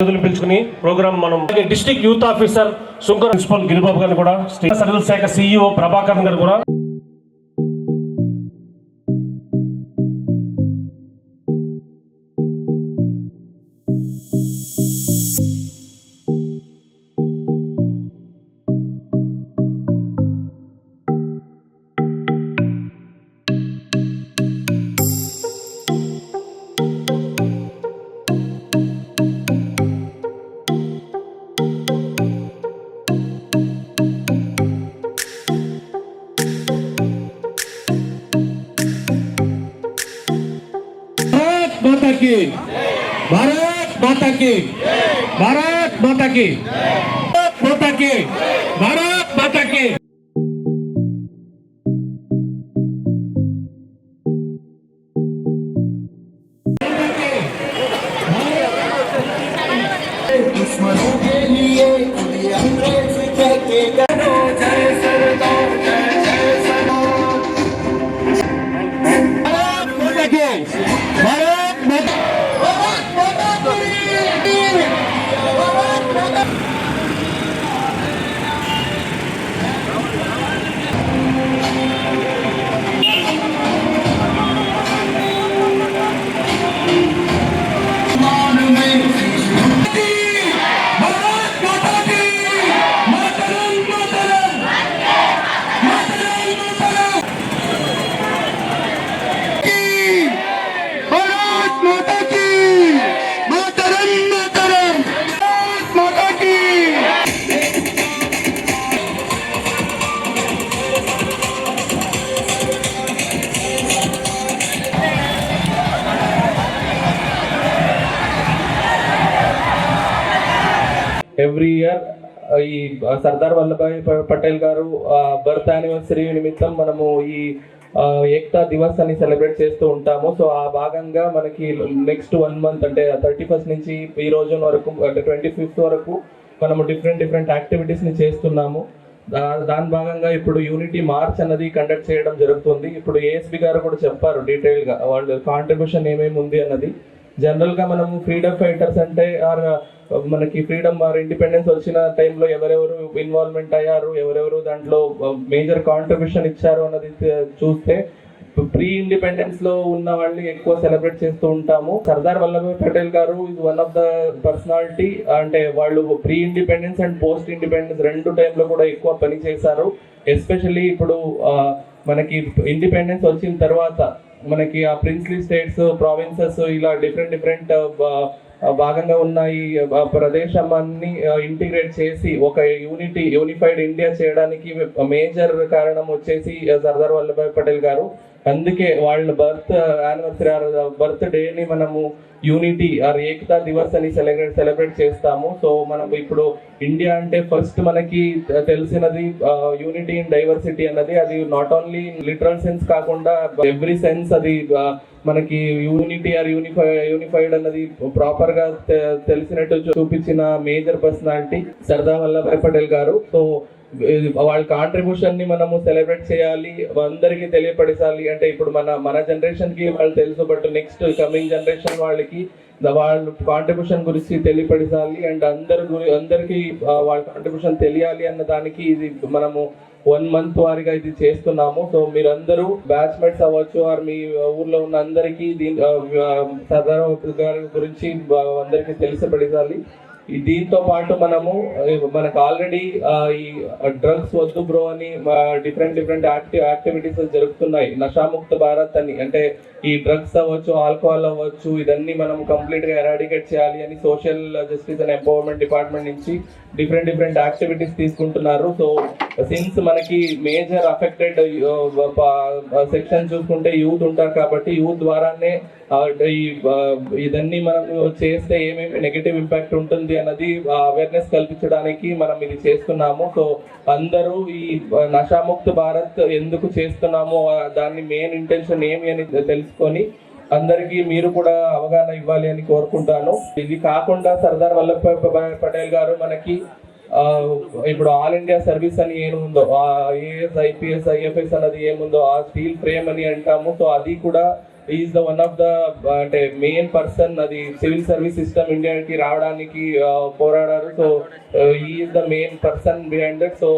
నిధులు పిలుచుకుని ప్రోగ్రామ్ మనం district youth officer Sunkar principal Giribabu గారిని కూడా స్టేట్ సర్వీస్ శాఖ C E O Prabhakar garu కూడా ভারত মাতাকে ভারত মাতাকে মাতাকে ఎవ్రీ ఇయర్ ఈ సర్దార్ వల్లభాయ్ పటేల్ గారు బర్త్ యానివర్సరీ నిమిత్తం మనము ఈ ఏక్తా దివస్ అని సెలబ్రేట్ చేస్తూ ఉంటాము. సో ఆ భాగంగా మనకి నెక్స్ట్ వన్ మంత్ అంటే థర్టీ ఫస్ట్ నుంచి ఈ రోజు వరకు అంటే ట్వంటీ ఫిఫ్త్ వరకు మనము డిఫరెంట్ డిఫరెంట్ యాక్టివిటీస్ని చేస్తున్నాము. దాని భాగంగా ఇప్పుడు యూనిటీ మార్చ్ అన్నది కండక్ట్ చేయడం జరుగుతుంది. ఇప్పుడు ఏఎస్పి గారు కూడా చెప్పారు డీటెయిల్గా వాళ్ళ కాంట్రిబ్యూషన్ ఏమేమి ఉంది అన్నది. జనరల్గా మనం మనము ఫ్రీడమ్ ఫైటర్స్ అంటే ఆర్ మనకి ఫ్రీడమ్ ఆర్ ఇండిపెండెన్స్ వచ్చిన టైంలో ఎవరెవరు ఇన్వాల్వ్మెంట్ అయ్యారు ఎవరెవరు దాంట్లో మేజర్ కాంట్రిబ్యూషన్ ఇచ్చారు అన్నది చూస్తే ప్రీ ఇండిపెండెన్స్లో ఉన్న వాళ్ళని ఎక్కువ సెలబ్రేట్ చేస్తూ ఉంటాము. సర్దార్ వల్లభాయ్ పటేల్ గారు ఇది వన్ ఆఫ్ ద పర్సనాలిటీ అంటే వాళ్ళు pre independence and post independence రెండు టైంలో కూడా ఎక్కువ పని చేశారు. ఎస్పెషల్లీ ఇప్పుడు మనకి ఇండిపెండెన్స్ వచ్చిన తర్వాత మనకి ఆ ప్రిన్స్లీ స్టేట్స్ ప్రావిన్సెస్ ఇలా డిఫరెంట్ డిఫరెంట్ uh, uh, భాగంగా ఉన్న ఈ అన్ని ప్రదేశాన్ని ఇంటిగ్రేట్ uh, చేసి ఒక యూనిటీ యూనిఫైడ్ ఇండియా చేయడానికి మేజర్ కారణం వచ్చేసి సర్దార్ వల్లభాయ్ పటేల్ గారు. అందుకే వాళ్ళ బర్త్ యానివర్సరీ బర్త్ డేని మనము యూనిటీ ఆర్ ఏకతా దివస్ అని సెలబ్రేట్ సెలబ్రేట్ చేస్తాము. సో మనం ఇప్పుడు ఇండియా అంటే ఫస్ట్ మనకి తెలిసినది యూనిటీ ఇన్ డైవర్సిటీ అన్నది. అది నాట్ ఓన్లీ లిటరల్ సెన్స్ కాకుండా ఎవ్రీ సెన్స్ అది మనకి యూనిటీ ఆర్ యూనిఫై యూనిఫైడ్ అన్నది ప్రాపర్గా తెలిసినట్టు చూపించిన major personality Sardar Vallabhbhai Patel garu. So వాళ్ళ కాంట్రిబ్యూషన్ని మనము సెలబ్రేట్ చేయాలి అందరికీ తెలియపరచాలి. అంటే ఇప్పుడు మన మన జనరేషన్కి వాళ్ళు తెలుసు బట్ నెక్స్ట్ కమింగ్ జనరేషన్ వాళ్ళకి వాళ్ళ కాంట్రిబ్యూషన్ గురించి తెలియపరచాలి. అండ్ అందరి గురి అందరికి వాళ్ళ కాంట్రిబ్యూషన్ తెలియాలి అన్న దానికి ఇది మనము వన్ మంత్ వారిగా ఇది చేస్తున్నాము. సో మీరందరూ బ్యాచ్మెంట్స్ అవ్వచ్చు ఆర్ మీ ఊర్లో ఉన్న అందరికీ దీని సర్దార్ గారి గురించి అందరికీ తెలిసిపడాలి దీంతో పాటు మనము మనకు ఆల్రెడీ ఈ డ్రగ్స్ వద్దు బ్రో అని డిఫరెంట్ డిఫరెంట్ యాక్టివ్ యాక్టివిటీస్ జరుగుతున్నాయి. నషాముక్త భారత్ అని అంటే ఈ డ్రగ్స్ అవ్వచ్చు ఆల్కహాల్ అవ్వచ్చు ఇదన్నీ మనం కంప్లీట్గా ఎరాడికేట్ చేయాలి అని social justice and empowerment department నుంచి డిఫరెంట్ డిఫరెంట్ యాక్టివిటీస్ తీసుకుంటున్నారు. సో సిన్స్ మనకి మేజర్ అఫెక్టెడ్ సెక్షన్ చూసుకుంటే యూత్ ఉంటారు కాబట్టి యూత్ ద్వారానే ఈ ఇదన్నీ మనం చేస్తే ఏమేమి నెగటివ్ ఇంపాక్ట్ ఉంటుంది అన్నది అవేర్నెస్ కల్పించడానికి మనం ఇది చేస్తున్నాము. సో అందరూ ఈ నషాముక్త భారత్ ఎందుకు చేస్తున్నామో దాన్ని దాని మెయిన్ ఇంటెన్షన్ ఏమి అని తెలుసుకొని అందరికీ మీరు కూడా అవగాహన ఇవ్వాలి అని కోరుకుంటాను. ఇది కాకుండా సర్దార్ వల్లభాయ్ పటేల్ గారు మనకి ఇప్పుడు ఆల్ ఇండియా సర్వీస్ అని ఏముందో ఆ ఐఏఎస్ ఐపీఎస్ ఐఎఫ్ఎస్ అన్నది ఏముందో ఆ స్టీల్ ఫ్రేమ్ అని అంటాము. సో అది కూడా is the one of the అంటే మెయిన్ పర్సన్ అది సివిల్ సర్వీస్ సిస్టమ్ ఇండియాకి రావడానికి పోరాడారు. So is the main person behind that so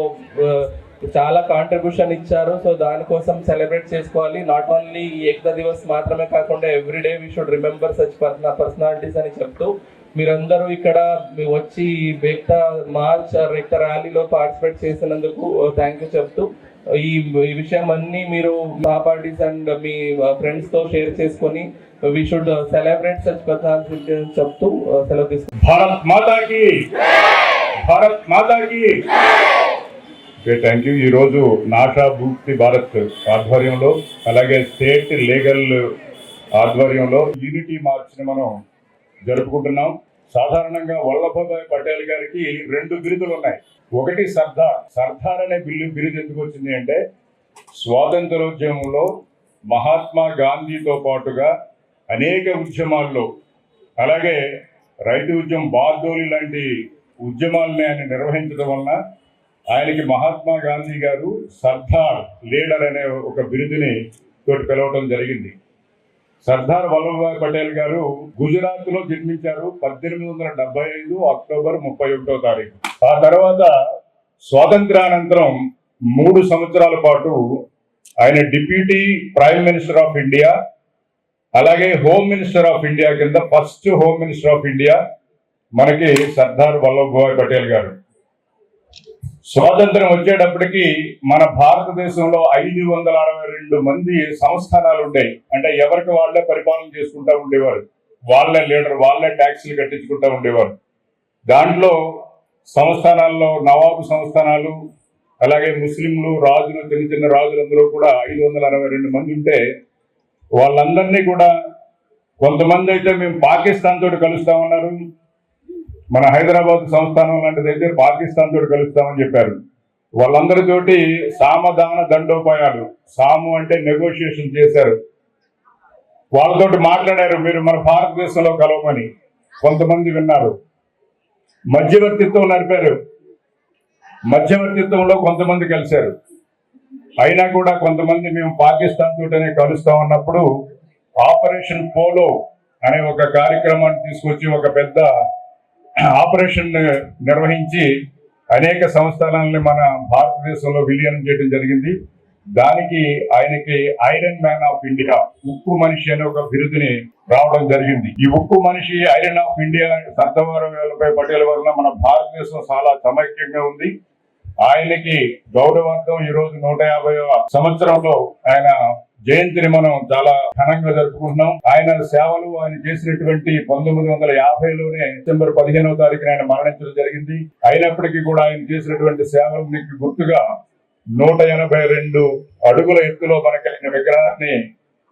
చాలా కాంట్రిబ్యూషన్ ఇచ్చారు. సో దానికోసం సెలబ్రేట్ చేసుకోవాలి. నాట్ ఓన్లీ ఏకతా దివస్ మాత్రమే కాకుండా everyday we should remember such personalities అని చెప్తూ మీరందరూ ఇక్కడ వచ్చి ఏకతా మార్చ్ ఆర్ ర్యాలీలో పార్టిసిపేట్ చేసినందుకు థ్యాంక్ యూ చెప్తూ ఈ ఈ విషయం అన్ని మీరు మా పార్టీస్ అండ్ మీ ఫ్రెండ్స్తో షేర్ చేసుకొని we should celebrate such personalities చెప్తూ uh, సెలవు తీసుకుంటాం. భారత్ మాతాకి భారత్ మాతాకి ఓకే థ్యాంక్ యూ ఈరోజు నాషా భూక్తి భారత్ ఆధ్వర్యంలో అలాగే స్టేట్ లీగల్ ఆధ్వర్యంలో యూనిటీ మార్చ్ని మనం జరుపుకుంటున్నాం. సాధారణంగా వల్లభాయ్ పటేల్ గారికి రెండు బిరుదులు ఉన్నాయి. ఒకటి సర్దార్. సర్దార్ అనే బిల్లు బిరుదు ఎందుకు వచ్చింది అంటే స్వాతంత్రోద్యమంలో మహాత్మా గాంధీతో పాటుగా అనేక ఉద్యమాల్లో అలాగే రైతు ఉద్యమం బార్దోలి లాంటి ఉద్యమాలని ఆయన నిర్వహించడం వలన ఆయనకి మహాత్మా గాంధీ గారు సర్దార్ లీడర్ అనే ఒక బిరుదుని తోటి పిలవటం జరిగింది. సర్దార్ వల్లభాయ్ పటేల్ గారు గుజరాత్లో జన్మించారు పద్దెనిమిది వందల డెబ్బై ఐదు అక్టోబర్ ముప్పై ఒకటో తారీఖు. ఆ తర్వాత స్వాతంత్రానంతరం మూడు సంవత్సరాల పాటు ఆయన deputy prime minister of India అలాగే హోమ్ మినిస్టర్ ఆఫ్ ఇండియా కింద first home minister of India మనకి సర్దార్ వల్లభాయ్ పటేల్ గారు. స్వాతంత్రం వచ్చేటప్పటికి మన భారతదేశంలో ఐదు వందల అరవై రెండు మంది సంస్థానాలు ఉండేవి అంటే ఎవరికి వాళ్ళే పరిపాలన చేసుకుంటా ఉండేవారు. వాళ్ళే లీడర్ వాళ్ళే ట్యాక్సీలు కట్టించుకుంటా ఉండేవారు. దాంట్లో సంస్థానాల్లో నవాబు సంస్థానాలు అలాగే ముస్లింలు రాజులు చిన్న చిన్న రాజులందరూ కూడా ఐదు వందల అరవై రెండు మంది ఉంటే వాళ్ళందరినీ కూడా కొంతమంది అయితే మేము పాకిస్తాన్ తోటి కలుస్తామన్నారు. మన హైదరాబాద్ సంస్థానం లాంటిదైతే పాకిస్తాన్ తోటి కలుస్తామని చెప్పారు. వాళ్ళందరితోటి సామధాన దండోపాయాలు సాము అంటే నెగోషియేషన్ చేశారు. వాళ్ళతోటి మాట్లాడారు మీరు మన భారతదేశంలో కలవమని. కొంతమంది విన్నారు. మధ్యవర్తిత్వం నడిపారు. మధ్యవర్తిత్వంలో కొంతమంది కలిశారు. అయినా కూడా కొంతమంది మేము పాకిస్తాన్ తోటనే కలుస్తామన్నప్పుడు ఆపరేషన్ పోలో అనే ఒక కార్యక్రమాన్ని తీసుకొచ్చి ఒక పెద్ద ఆపరేషన్ నిర్వహించి అనేక సంస్థానాలని మన భారతదేశంలో విలీనం చేయడం జరిగింది. దానికి ఆయనకి ఐరన్ మ్యాన్ ఆఫ్ ఇండియా ఉక్కు మనిషి అనే ఒక బిరుదుని రావడం జరిగింది. ఈ ఉక్కు మనిషి ఐరన్ ఆఫ్ ఇండియా సర్దార్ వేలపై పటేల్ వలన మన భారతదేశం చాలా సమైక్యంగా ఉంది. ఆయనకి గౌరవార్థం ఈ రోజు నూట యాభై సంవత్సరంలో ఆయన జయంతిని మనం చాలా ఘనంగా జరుపుకుంటున్నాం. ఆయన సేవలు ఆయన చేసినటువంటి పంతొమ్మిది వందల యాభైలోనే డిసెంబర్ పదిహేనవ తారీఖున ఆయన మరణించడం జరిగింది. అయినప్పటికీ కూడా ఆయన చేసినటువంటి సేవలకి గుర్తుగా నూట ఎనభై రెండు అడుగుల ఎత్తులో మనకి ఆయన విగ్రహాన్ని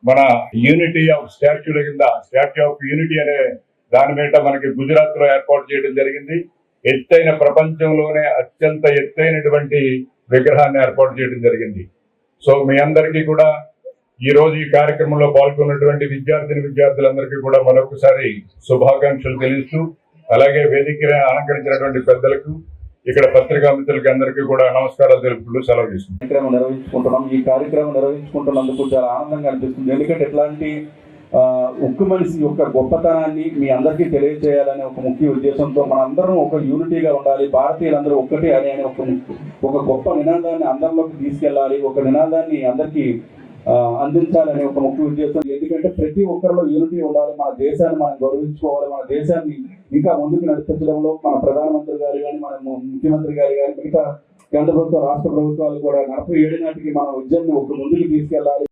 మన యూనిటీ ఆఫ్ స్టాచ్యూల కింద స్టాచ్యూ ఆఫ్ యూనిటీ అనే దాని మీద మనకి గుజరాత్లో ఏర్పాటు చేయడం జరిగింది. ఎత్తైన ప్రపంచంలోనే అత్యంత ఎత్తైనటువంటి విగ్రహాన్ని ఏర్పాటు చేయడం జరిగింది. సో మీ అందరికీ కూడా ఈ రోజు ఈ కార్యక్రమంలో పాల్గొన్నటువంటి విద్యార్థిని విద్యార్థులందరికీ కూడా మరొకసారి శుభాకాంక్షలు తెలుస్తూ అలాగే వేదిక అలంకరించినటువంటి పెద్దలకు ఇక్కడ పత్రికా మిత్రులకి అందరికీ కూడా నమస్కారాలు తెలుపుకుంటూ సెలవు తీసుకుంటాం కార్యక్రమం నిర్వహించుకుంటున్నాం. ఈ కార్యక్రమం నిర్వహించుకుంటున్నందుకు చాలా ఆనందంగా అనిపిస్తుంది. ఎందుకంటే ఎట్లాంటి ఉక్కు మనిషి యొక్క గొప్పతనాన్ని మీ అందరికీ తెలియజేయాలనే ఒక ముఖ్య ఉద్దేశంతో మనందరం ఒక యూనిటీగా ఉండాలి. భారతీయులందరూ ఒక్కటే అని అనే ఒక ఒక గొప్ప నినాదాన్ని అందరిలోకి తీసుకెళ్ళాలి. ఒక నినాదాన్ని అందరికీ అందించాలనే ఒక ముఖ్య ఉద్దేశం. ఎందుకంటే ప్రతి ఒక్కరిలో యూనిటీ ఉండాలి. మన దేశాన్ని మనం గౌరవించుకోవాలి. మన దేశాన్ని ఇంకా ముందుకు నడిపించడంలో మన ప్రధానమంత్రి గారు కానీ మన ముఖ్యమంత్రి గారు కానీ మిగతా కేంద్ర ప్రభుత్వ రాష్ట్ర ప్రభుత్వాలు కూడా నలభై ఏడు నాటికి మన ఉద్యమం ఒక ముందుకు తీసుకెళ్ళాలి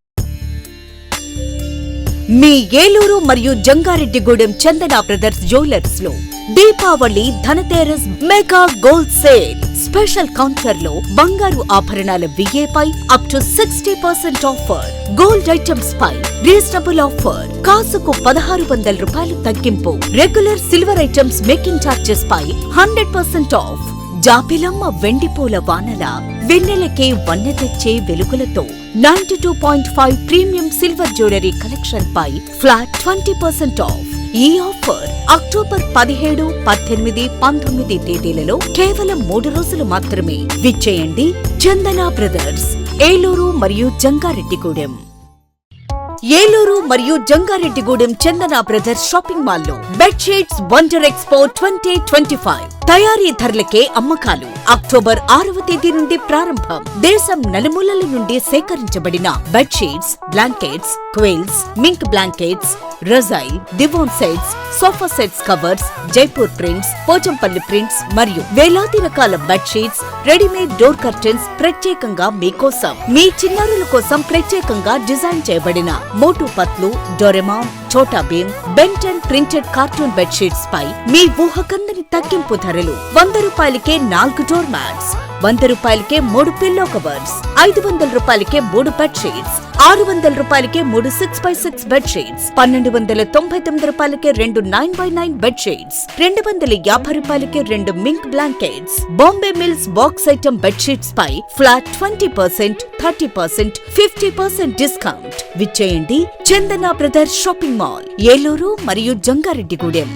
మీ ఏలూరు మరియు Jangareddygudem Chandana brothers జ్యువెలర్స్లో Deepavali Dhanteras mega gold sale. Special కౌంటర్లో బంగారు ఆభరణాల విఏపై up to sixty percent offer gold items pi reasonable offer కాసుకు పదహారు వందల రూపాయలు తగ్గింపు. Regular silver items making charges పై హండ్రెడ్ పర్సెంట్ ఆఫ్ జాపిలమ్మ వెండిపూల వానల వెన్నెలకే వన్నె తెచ్చే వెలుగులతో ninety two point five premium silver jewellery collection పై ఫ్లాట్ ట్వంటీ పర్సెంట్ ఆఫ్ ఈ ఆఫర్ అక్టోబర్ పదిహేడు పద్దెనిమిది పంతొమ్మిది తేదీలలో కేవలం మూడు రోజులు మాత్రమే. విచ్చేయండి చందన బ్రదర్స్ ఏలూరు మరియు జంగారెడ్డిగూడెం. ఏలూరు మరియు జంగారెడ్డిగూడెం చందన బ్రదర్స్ షాపింగ్ మాల్లో bedsheets wonder expo twenty twenty five. తయారీ ధరలకే అమ్మకాలు. అక్టోబర్ ఆరవ తేదీ నుండి ప్రారంభం. దేశం నలుమూలల నుండి సేకరించబడిన bedsheets blankets quilts mink blankets రజైల్ divan sets sofa sets covers Jaipur prints Pochampally prints మరియు వేలాది రకాల బెడ్షీట్స్ రెడీమేడ్ డోర్ కర్టెన్స్ ప్రత్యేకంగా మీకోసం. మీ చిన్నారుల కోసం ప్రత్యేకంగా డిజైన్ చేయబడిన Motu Patlu Doraemon Chhota Bheem Ben Ten printed cartoon bedsheets పై మీ ఊహకందని తగ్గింపు ధరలు వంద రూపాయలకే నాలుగు డోర్ మ్యాట్స్ వంద రూపాయలకే మూడు పిల్లో కవర్స్ ఐదు వందల రూపాయలకే మూడు బెడ్ షీట్స్ ఆరు వందల రూపాయలకే మూడు six by six bed sheets పన్నెండు వందల తొంభై తొమ్మిది రూపాయలకే రెండు nine by nine bed sheets రెండు వందల యాభై రూపాయలకే రెండు mink blankets Bombay mills box item bed sheets పై flat twenty percent thirty percent fifty percent discount విచ్చేయండి Chandana brother shopping mall Eluru మరియు జంగారెడ్డిగూడెం.